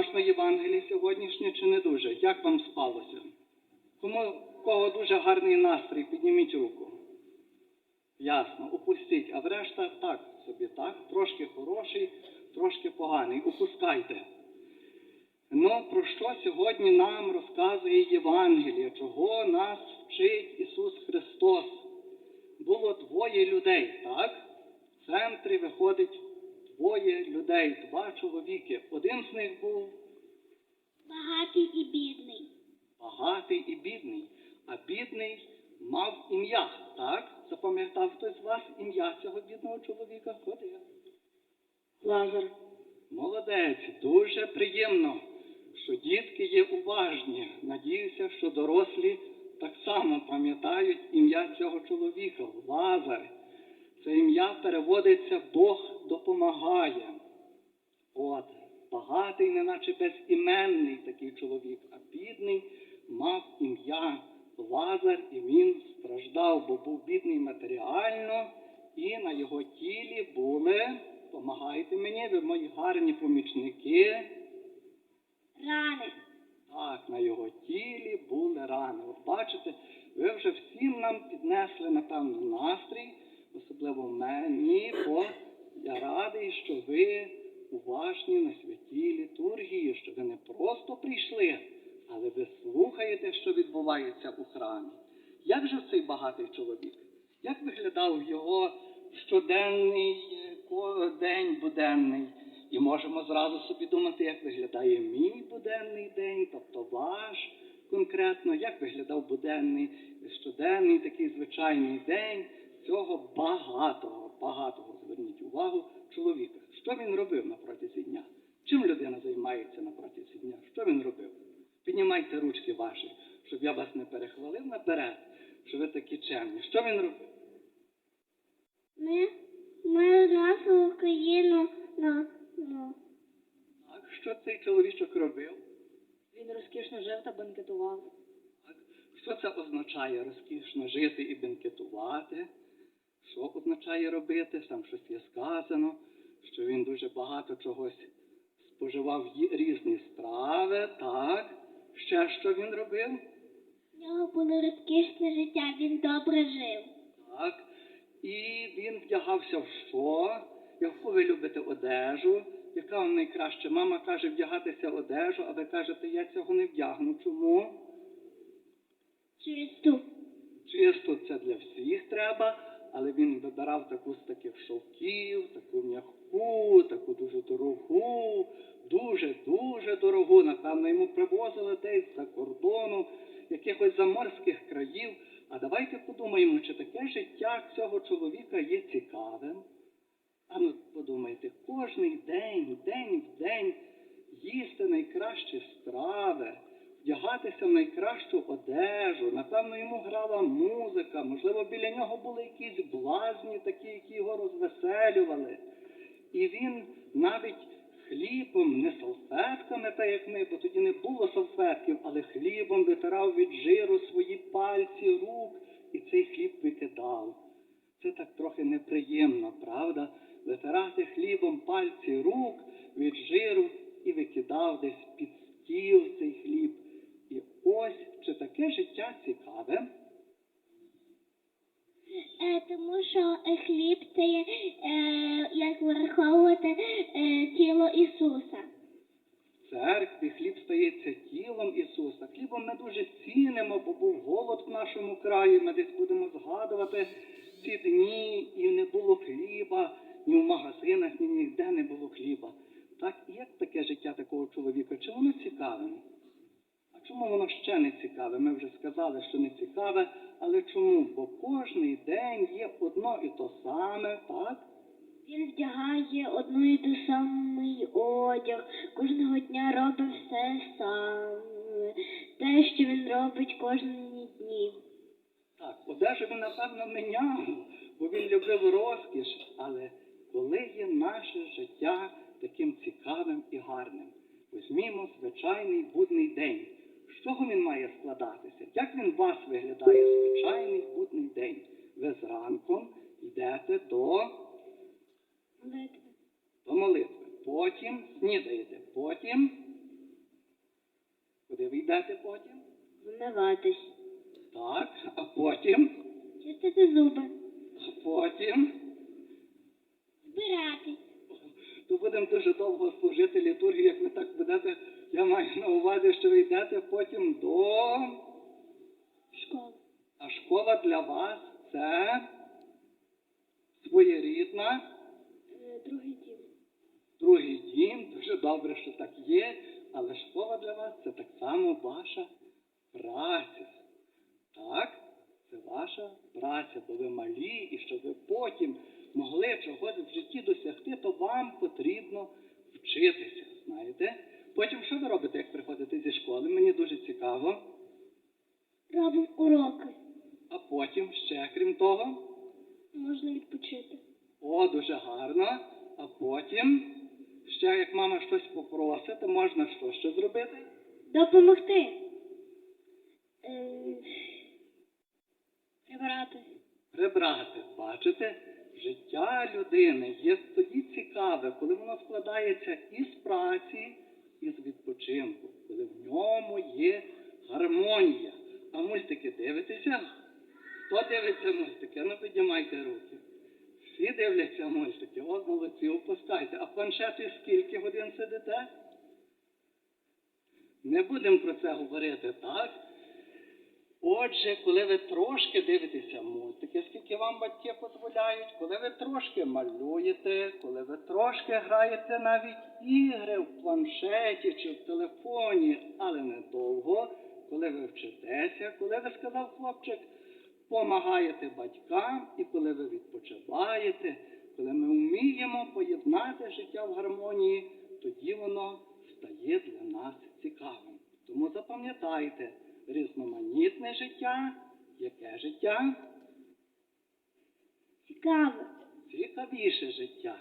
Можна Євангеліє сьогоднішнє чи не дуже? Як вам спалося? Кому кого дуже гарний настрій, підніміть руку. Ясно, упустіть. А врешта так собі, так? Трошки хороший, трошки поганий. Упускайте. Ну, про що сьогодні нам розказує Євангеліє? Чого нас вчить Ісус Христос? Було двоє людей, так? В центрі виходить двоє людей, два чоловіки. Один з них був Багатий і бідний. багатий і бідний, а бідний мав ім'я, так? Запам'ятав хтось з вас ім'я цього бідного чоловіка? Ходи. Лазар. Молодець, дуже приємно, що дітки є уважні. Надіюся, що дорослі так само пам'ятають ім'я цього чоловіка Лазар. Це ім'я переводиться Бог допомагає. От, багатий, неначе безіменний такий чоловік, а бідний мав ім'я Лазар, і він страждав, бо був бідний матеріально, і на його тілі були, помагайте мені, ви мої гарні помічники. Рани. Так, на його тілі були рани. От бачите, ви вже всім нам піднесли, напевно, настрій, особливо мені, бо я радий, що ви уважні на святій літургії, що ви не просто прийшли, але ви слухаєте, що відбувається у храмі. Як же цей багатий чоловік? Як виглядав його щоденний е, день буденний? І можемо зразу собі думати, як виглядає мій буденний день, тобто ваш конкретно, як виглядав буденний, щоденний такий звичайний день цього багатого, багатого, зверніть увагу, чоловіка. Що він робив на протязі дня? Чим людина займається на протязі дня? Що він робив? Піднімайте ручки ваші, щоб я вас не перехвалив наперед, що ви такі чемні. Що він робив? Ми, ми нашу Україну на, на. Так, що цей чоловічок робив? Він розкішно жив та банкетував. Так? Що це означає розкішно жити і бенкетувати? Що означає робити? Там щось є сказано, що він дуже багато чогось споживав різні страви, так? Ще що він робив? У нього було розкішне життя, він добре жив. Так. І він вдягався в що? Яку ви любите одежу? Яка вам найкраще? Мама каже вдягатися одежу, а ви кажете, я цього не вдягну. Чому? Чисту. Чисто це для всіх треба, але він вибирав таку з таких шовків, таку м'яку, таку дуже дорогу, дуже, дуже дорогу. Напевно, йому привозили десь за кордону, якихось заморських країв. А давайте подумаємо, чи таке життя цього чоловіка є цікавим. А ну подумайте, кожний день, день в день їсти найкращі страви, вдягатися в найкращу одежу. Напевно, йому грала музика, можливо, біля нього були якісь блазні, такі, які його розвеселювали. І він навіть хлібом, не салфетками, так як ми, бо тоді не було салфетків, але хлібом витирав від жиру свої пальці, рук, і цей хліб викидав. Це так трохи неприємно, правда? Витирати хлібом пальці рук від жиру і викидав десь під стіл цей хліб. І ось чи таке життя цікаве? Е, тому що хліб це є, е, як враховувати е, тіло Ісуса. В церкві хліб стається тілом Ісуса. Хлібом ми дуже цінимо, бо був голод в нашому краї. Ми десь будемо згадувати ці дні, і не було хліба, ні в магазинах, ні ніде не було хліба. Так, і як таке життя такого чоловіка? Чи воно цікаве? А чому воно ще не цікаве? Ми вже сказали, що не цікаве, але чому? Бо кожний день є одно і то саме, так? Він вдягає одну і ту самий одяг, кожного дня робить все сам. Те, що він робить кожні дні. Так, одежу він, напевно, міняв, бо він любив розкіш, але коли є наше життя таким цікавим і гарним, візьмімо звичайний будний день. З чого він має складатися? Як він вас виглядає звичайний будний день? Ви зранку йдете до, Молитви. до молитви, потім снідаєте, потім йдете потім? Вмиватись. Так, а потім, Чистити зуби. а потім. Збиратись. То будемо дуже довго служити літургію, як ви так будете. Я маю на увазі, що ви йдете потім до. Школа. А школа для вас це своєрідна, Е, Другий дім. другий дім. Дуже добре, що так є, але школа для вас це так само ваша праця. Так? Це ваша праця, бо ви малі, і щоб ви потім могли чогось в житті досягти, то вам потрібно вчитися. Знаєте? Потім що ви робите, як приходите зі школи? Мені дуже цікаво. Робимо уроки. А потім ще крім того. Можна відпочити. О, дуже гарно. А потім, ще як мама щось попросить, то можна що ще зробити? Допомогти. Е, Прибирати. Прибрати. Бачите, життя людини є тоді цікаве, коли воно складається із праці, і з відпочинку, коли в ньому є гармонія. А мультики дивитеся? Хто дивиться мультики? Ну піднімайте руки. Всі дивляться мультики, от молодці, опускайте. А в планшеті скільки годин сидите? Не будемо про це говорити, так? Отже, коли ви трошки дивитеся мультики, скільки вам батьки дозволяють, коли ви трошки малюєте, коли ви трошки граєте навіть ігри в планшеті чи в телефоні, але недовго, коли ви вчитеся, коли ви сказав хлопчик, помагаєте батькам і коли ви відпочиваєте, коли ми вміємо поєднати життя в гармонії, тоді воно стає для нас цікавим. Тому запам'ятайте, різноманітне життя, яке життя? Цікаве. Цікавіше життя.